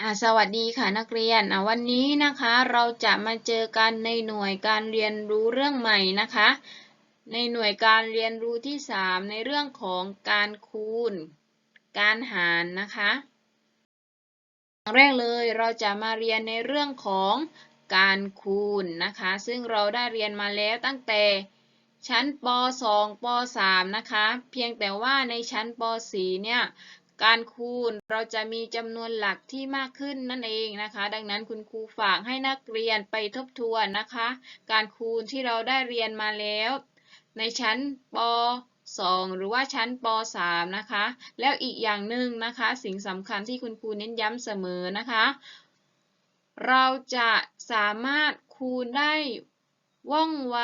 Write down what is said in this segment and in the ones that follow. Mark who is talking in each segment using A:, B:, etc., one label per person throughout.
A: อ่าสวัสดีค่ะนักเรียนอ่าวันนี้นะคะเราจะมาเจอกันในหน่วยการเรียนรู้เรื่องใหม่นะคะ ในหน่วยการเรียนรู้ที่ 3 ในเรื่องของการคูณ การหารนะคะอย่างแรกเลยเราจะมาเรียนในเรื่องของการคูณนะคะ ซึ่งเราได้เรียนมาแล้วตั้งแต่ชั้นป .2 ป .3 นะคะ เพียงแต่ว่าในชั้นป .4 เนี่ย การคูณเราจะมีจำนวนหลักที่มากขึ้นนั่นเองนะคะ ดังนั้นคุณครูฝากให้นักเรียนไปทบทวนนะคะ การคูณที่เราได้เรียนมาแล้ว ในชั้นป 2 หรือว่าชั้นป .3 นะคะ แล้วอีกอย่างหนึ่งนะคะ สิ่งสำคัญที่คุณครูเน้นย้ำเสมอนะคะ เราจะสามารถคูณได้ว่องไว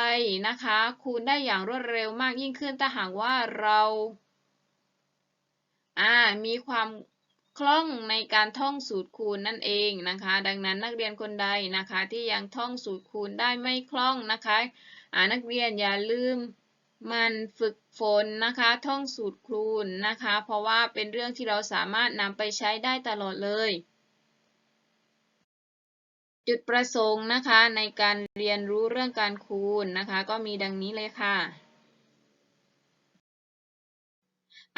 A: นะคะ คูณได้อย่างรวดเร็วมากยิ่งขึ้นถ้าหากว่าเรา อ่ามีความคล่องในการท่องสูตรคูณนั่นเองนะคะ ดังนั้นนักเรียนคนใดนะคะที่ยังท่องสูตรคูณได้ไม่คล่องนะคะอ่านักเรียนอย่าลืมมันฝึกฝนนะคะ ท่องสูตรคูณนะคะ เพราะว่าเป็นเรื่องที่เราสามารถนำไปใช้ได้ตลอดเลย จุดประสงค์นะคะในการเรียนรู้เรื่องการคูณนะคะ ก็มีดังนี้เลยค่ะ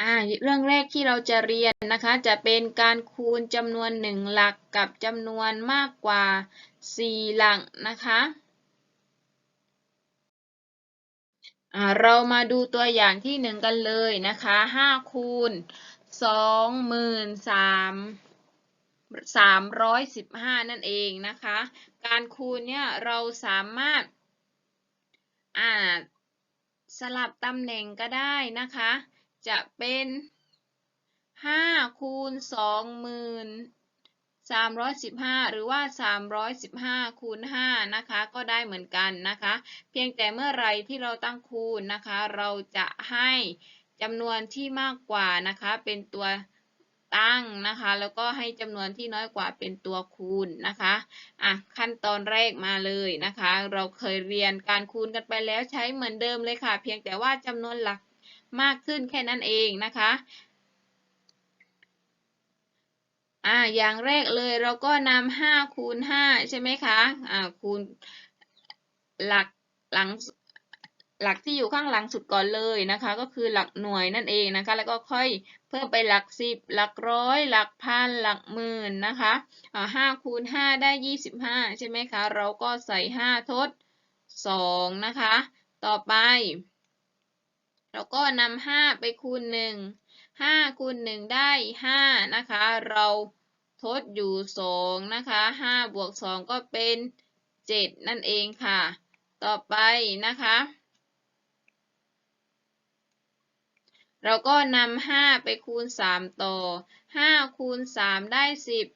A: อ่าเรื่องแรกที่เราจะเรียนนะคะ จะเป็นการคูณจำนวนหนึ่งหลักกับจำนวนมากกว่า 4 หลักนะคะเรามาดูตัวอย่างที่หนึ่งกันเลยนะคะ5คูณ2 3 315นั่นเองนะคะ การคูณเนี่ยเราสามารถอ่าสลับตำแหน่งก็ได้นะคะ จะเป็น5คูณ2หมื่น315หรือว่า315คูณ5นะคะก็ได้เหมือนกันนะคะ เพียงแต่เมื่อไรที่เราตั้งคูณนะคะ เราจะให้จำนวนที่มากกว่านะคะ เป็นตัวตั้งนะคะ แล้วก็ให้จำนวนที่น้อยกว่าเป็นตัวคูณนะคะอะขั้นตอนแรกมาเลยนะคะ เราเคยเรียนการคูณกันไปแล้วใช้เหมือนเดิมเลยค่ะ เพียงแต่ว่าจำนวนหลัก มากขึ้นแค่นั้นเองนะคะอ่าอย่างแรกเลยเราก็นำห้าคูณห้าใช่ไหมคะอ่าคูณหลักหลังหลักที่อยู่ข้างหลังสุดก่อนเลยนะคะ ก็คือหลักหน่วยนั่นเองนะคะ แล้วก็ค่อยเพิ่มไปหลักสิบหลักร้อย หลักพันหลักหมื่นนะคะอ่าห้าคูณห้าได้ยี่สิบห้าใช่ไหมคะ เราก็ใส่ห้าทดสองนะคะ ต่อไป แล้วก็นำห้าไปคูณหนึ่งห้าคูณหนึ่งได้ห้านะคะ เราทดอยู่สองนะคะห้าบวกสองก็เป็นเจ็ดนั่นเองค่ะ ต่อไปนะคะ เราก็นำห้าไปคูณสามต่อห้าคูณสามได้สิบ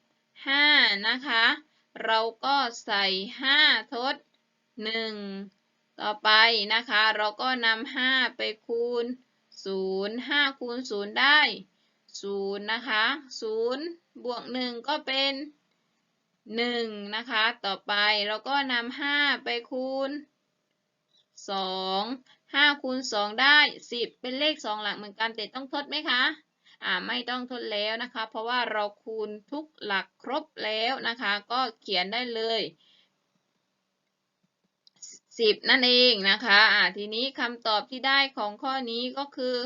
A: ห้านะคะ เราก็ใส่ห้าทดหนึ่ง ต่อไปนะคะ เราก็นำห้าไปคูณศูนย์ห้าคูณศูนย์ได้ศูนย์นะคะศูนย์บวกหนึ่งก็เป็นหนึ่งนะคะ ต่อไปเราก็นำห้าไปคูณสองห้าคูณสองได้สิบเป็นเลขสองหลักเหมือนกันแต่ต้องทดไหมคะอ่าไม่ต้องทดแล้วนะคะ เพราะว่าเราคูณทุกหลักครบแล้วนะคะ ก็เขียนได้เลย สิบนั่นเองนะคะอ่าทีนี้คำตอบที่ได้ของข้อนี้ก็คือ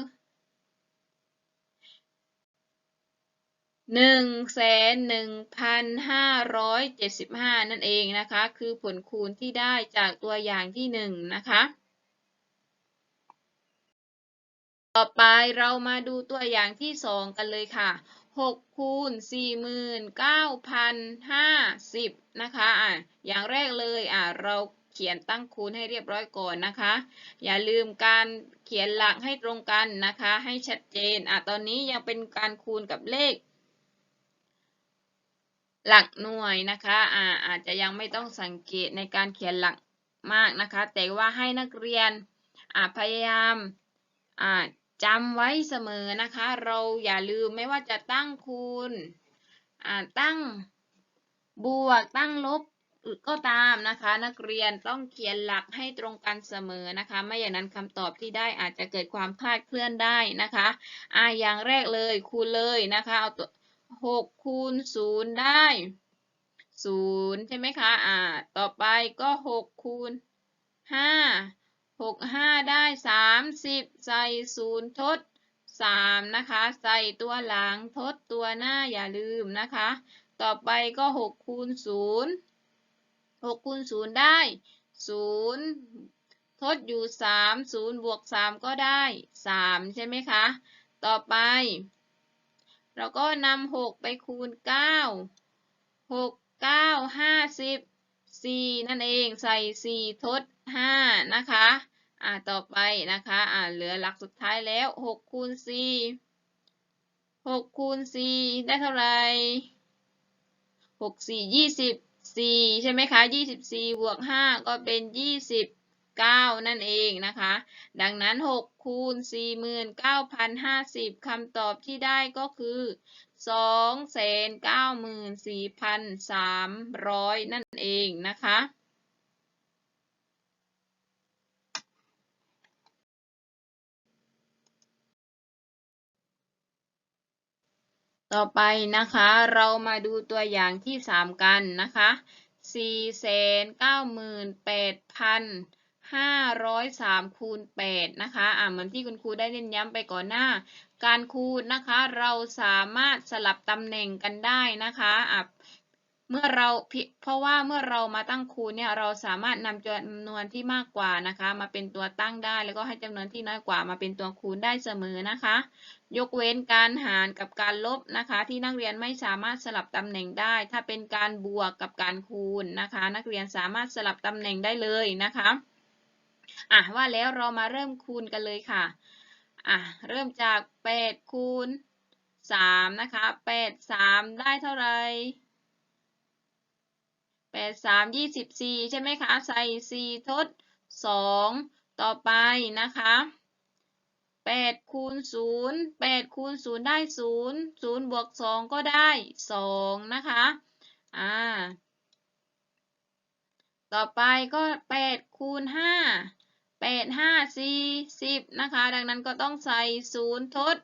A: หนึ่งแสนหนึ่งพันห้าร้อยเจ็ดสิบห้านั่นเองนะคะ คือผลคูณที่ได้จากตัวอย่างที่หนึ่งนะคะ ต่อไปเรามาดูตัวอย่างที่สองกันเลยค่ะหกคูณสี่หมื่นเก้าพันห้าสิบนะคะอะอย่างแรกเลยอะเรา เขียนตั้งคูณให้เรียบร้อยก่อนนะคะ อย่าลืมการเขียนหลักให้ตรงกันนะคะ ให้ชัดเจนอะตอนนี้ยังเป็นการคูณกับเลข หลักหน่วยนะคะอ่าอาจจะยังไม่ต้องสังเกตในการเขียนหลักมากนะคะ แต่ว่าให้นักเรียนอ่าพยายามอ่าจำไว้เสมอนะคะ เราอย่าลืมไม่ว่าจะตั้งคูณอ่าตั้งบวกตั้งลบ ก็ตามนะคะ นักเรียนต้องเขียนหลักให้ตรงกันเสมอนะคะ ไม่อย่างนั้นคำตอบที่ได้อาจจะเกิดความคลาดเคลื่อนได้นะคะอ่าอย่างแรกเลยคูณเลยนะคะเอาตัวหกคูณศูนย์ได้ศูนย์ใช่ไหมคะอ่าต่อไปก็หกคูณห้าหกห้าได้สามสิบใส่ศูนย์ทดสามนะคะ ใส่ตัวหลังทดตัวหน้าอย่าลืมนะคะ ต่อไปก็หกคูณศูนย์ หกคูณศูนย์ได้ศูนย์ทดอยู่สามศูนย์บวกสามก็ได้สามใช่ไหมคะ ต่อไป เราก็นำหกไปคูณเก้าหกเก้าห้าสิบสี่นั่นเองใส่สี่ทดห้านะคะ อ่าต่อไปนะคะ อ่าเหลือหลักสุดท้ายแล้วหกคูณสี่หกคูณสี่ได้เท่าไหร่หกสี่ยี่สิบ สี่ใช่ไหมคะยี่สิบสี่บวกห้าก็เป็นยี่สิบเก้านั่นเองนะคะ ดังนั้นหกคูณสี่หมื่นเก้าพันห้าสิบคำตอบที่ได้ก็คือสองแสนเก้าหมื่นสี่พันสามร้อยนั่นเองนะคะ ต่อไปนะคะเรามาดูตัวอย่างที่ 3 กันนะคะ498,503คูณ8นะคะอ่าเหมือนที่คุณครูได้เน้นย้ำไปก่อนหน้า การคูณนะคะเราสามารถสลับตำแหน่งกันได้นะคะอะ เมื่อเราเพราะว่าเมื่อเรามาตั้งคูณเนี่ยเราสามารถนำจำนวนที่มากกว่านะคะ มาเป็นตัวตั้งได้แล้วก็ให้จำนวนที่น้อยกว่ามาเป็นตัวคูณได้เสมอนะคะ ยกเว้นการหารกับการลบนะคะ ที่นักเรียนไม่สามารถสลับตำแหน่งได้ ถ้าเป็นการบวกกับการคูณนะคะ นักเรียนสามารถสลับตำแหน่งได้เลยนะคะอะว่าแล้วเรามาเริ่มคูณกันเลยค่ะอะเริ่มจาก8คูณ3นะคะ8 3 ได้เท่าไหร่ แปดสามยี่สิบสี่ใช่ไหมคะ ใส่สี่ทดสองต่อไปนะคะแปดคูณศูนย์แปดคูณศูนย์ได้ศูนย์ศูนย์บวกสองก็ได้สองนะคะอ่าต่อไปก็แปดคูณห้าแปดห้าสี่สิบนะคะ ดังนั้นก็ต้องใส่ศูนย์ทด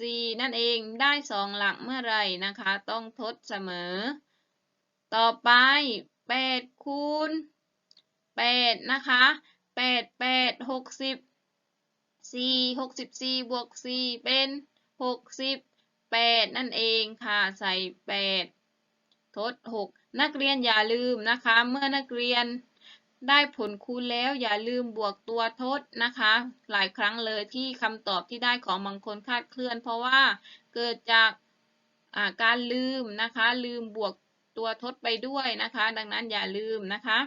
A: สี่นั่นเองได้สองหลักเมื่อไรนะคะ ต้องทดเสมอ ต่อไปแปดคูณแปดนะคะแปดแปดหกสิบสี่หกสิบสี่บวกสี่เป็นหกสิบแปดนั่นเองค่ะใส่แปดทดหกนักเรียนอย่าลืมนะคะ เมื่อนักเรียนได้ผลคูณแล้วอย่าลืมบวกตัวทดนะคะ หลายครั้งเลยที่คำตอบที่ได้ของบางคนคาดเคลื่อน เพราะว่าเกิดจากการลืมนะคะ ลืมบวก ตัวทดไปด้วยนะคะ ดังนั้นอย่าลืมนะคะ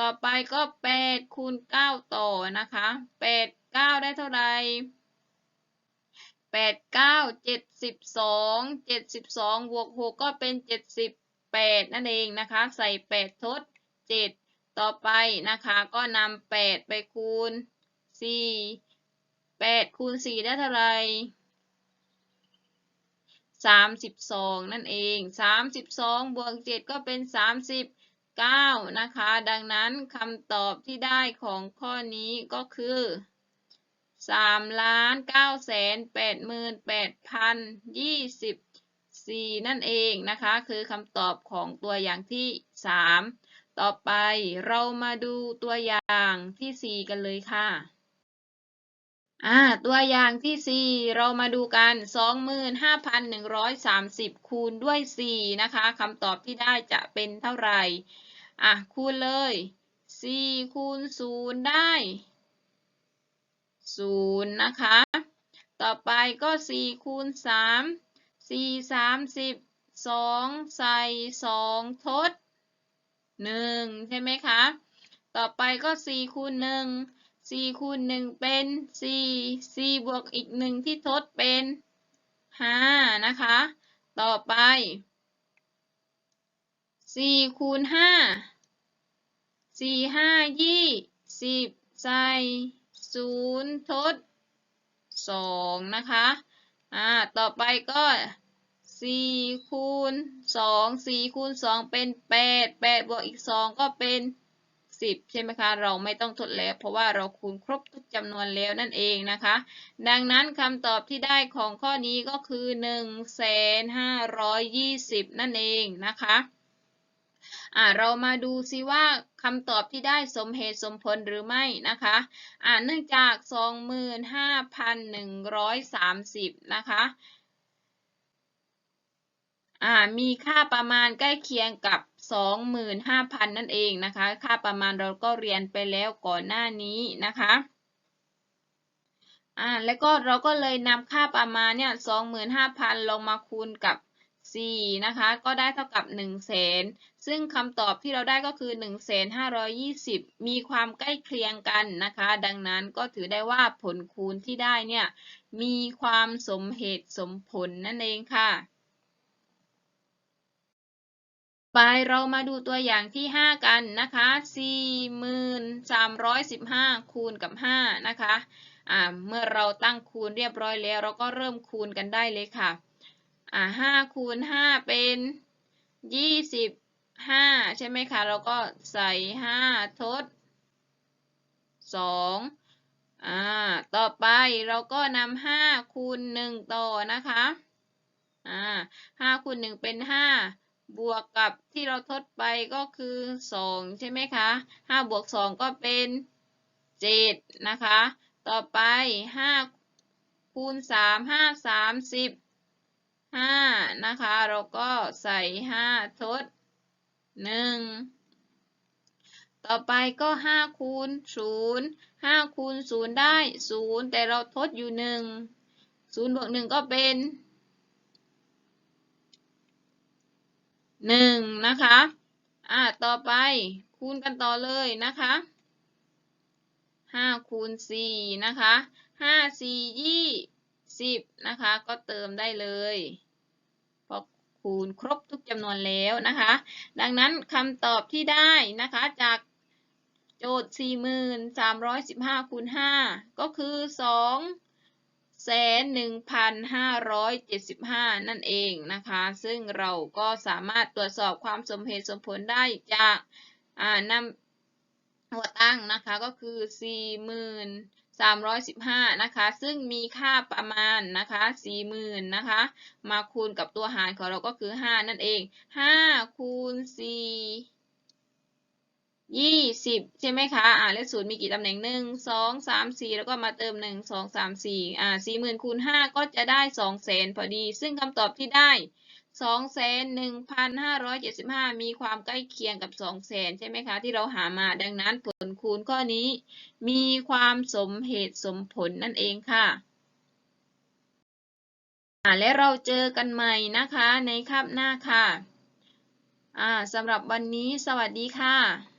A: ต่อไปก็ 8 คูณ 9 ต่อนะคะ 8 9 ได้เท่าไหร่8 9 72 72บวก6ก็เป็น 78 นั่นเองนะคะ ใส่ 8 ทด 7 ต่อไปนะคะก็นำ8ไปคูณ 4 8 คูณ 4 ได้เท่าไหร่ 32 นั่นเอง 32 บวก 7 ก็เป็น 39 นะคะ ดังนั้นคำตอบที่ได้ของข้อนี้ก็คือ3ล้าน9แสน8หมื่น8พัน24 นั่นเองนะคะ คือคำตอบของตัวอย่างที่ 3 ต่อไปเรามาดูตัวอย่างที่ 4 กันเลยค่ะ อ่าตัวอย่างที่ 4 เรามาดูกัน 25,130 คูณด้วย 4 นะคะคำตอบที่ได้จะเป็นเท่าไหร่อะคูณเลย 4 คูณ 0 ได้ 0 นะคะ ต่อไปก็ 4 คูณ 3 4 30 2 ใส่ 2 ทด 1 ใช่ไหมคะ ต่อไปก็ 4 คูณ 1 4คูณ1เป็น4 4บวกอีก1ที่ทดเป็น5นะคะ ต่อไป4คูณ5 4 5 20ใส่0ทด2นะคะ อ่า ต่อไปก็4คูณ2 4คูณ2เป็น8 8บวกอีก2ก็เป็น 10 ใช่ไหมคะ เราไม่ต้องทดแล้ว เพราะว่าเราคูณครบทุกจำนวนแล้วนั่นเองนะคะ ดังนั้นคำตอบที่ได้ของข้อนี้ก็คือ 1,520 นั่นเองนะคะอ่าเรามาดูซิว่าคำตอบที่ได้สมเหตุสมผลหรือไม่นะคะอ่าเนื่องจาก 25,130 นะคะ อ่ามีค่าประมาณใกล้เคียงกับ 25,000 นั่นเองนะคะ ค่าประมาณเราก็เรียนไปแล้วก่อนหน้านี้นะคะอ่าแล้วก็เราก็เลยนำค่าประมาณเนี่ย25,000 ลงมาคูณกับ 4 นะคะ ก็ได้เท่ากับ 1 0 0 0 0แสนซึ่งคำตอบที่เราได้ก็คือ 1,520 มีความใกล้เคียงกันนะคะ ดังนั้นก็ถือได้ว่าผลคูณที่ได้เนี่ยมีความสมเหตุสมผลนั่นเองค่ะ ไปเรามาดูตัวอย่างที่ 5 กันนะคะ 4,315 คูณกับ 5 นะคะอ่าเมื่อเราตั้งคูณเรียบร้อยแล้ว เราก็เริ่มคูณกันได้เลยค่ะอ่า5คูณ 5 เป็น 25 ใช่ไหมคะ เราก็ใส่ 5 ทด 2อ่าต่อไปเราก็นำ5คูณ 1 ต่อนะคะอ่า5คูณ 1 เป็น 5 บวกกับที่เราทดไปก็คือ2ใช่ไหมคะ5บวก2ก็เป็น7นะคะ ต่อไป5คูณ3 5 30 5นะคะ เราก็ใส่5ทด1ต่อไปก็5คูณ0 5คูณ0ได้0แต่เราทดอยู่1 0บวก1ก็เป็น หนึ่งนะคะ อ่า ต่อไปคูณกันต่อเลยนะคะห้าคูณสี่นะคะห้าสี่ยี่สิบนะคะ ก็เติมได้เลยเพราะคูณครบทุกจำนวนแล้วนะคะ ดังนั้นคำตอบที่ได้นะคะจากโจทย์ 4315คูณ5ก็คือ 2 แสนหนึ่งพันห้าร้อยเจ็ดสิบห้านั่นเองนะคะ ซึ่งเราก็สามารถตรวจสอบความสมเหตุสมผลได้จากนำหัวตั้งนะคะก็คือสี่หมื่นสามร้อยสิบห้านะคะ ซึ่งมีค่าประมาณนะคะสี่หมื่นนะคะ มาคูณกับตัวหารของเราก็คือห้านั่นเองห้าคูณสี่ ยี่สิบใช่ไหมคะ อ่าเลขศูนย์มีกี่ตำแหน่งหนึ่งสองสามสี่แล้วก็มาเติมหนึ่งสองสามสี่อ่าสี่หมื่นคูณห้าก็จะได้สองแสนพอดี ซึ่งคำตอบที่ได้สองแสนหนึ่งพันห้าร้อยเจ็ดสิบห้ามีความใกล้เคียงกับสองแสนใช่ไหมคะ ที่เราหามาดังนั้นผลคูณข้อนี้ มีความสมเหตุสมผลนั่นเองค่ะอ่าและเราเจอกันใหม่นะคะในคาบหน้าค่ะอ่าสำหรับวันนี้สวัสดีค่ะ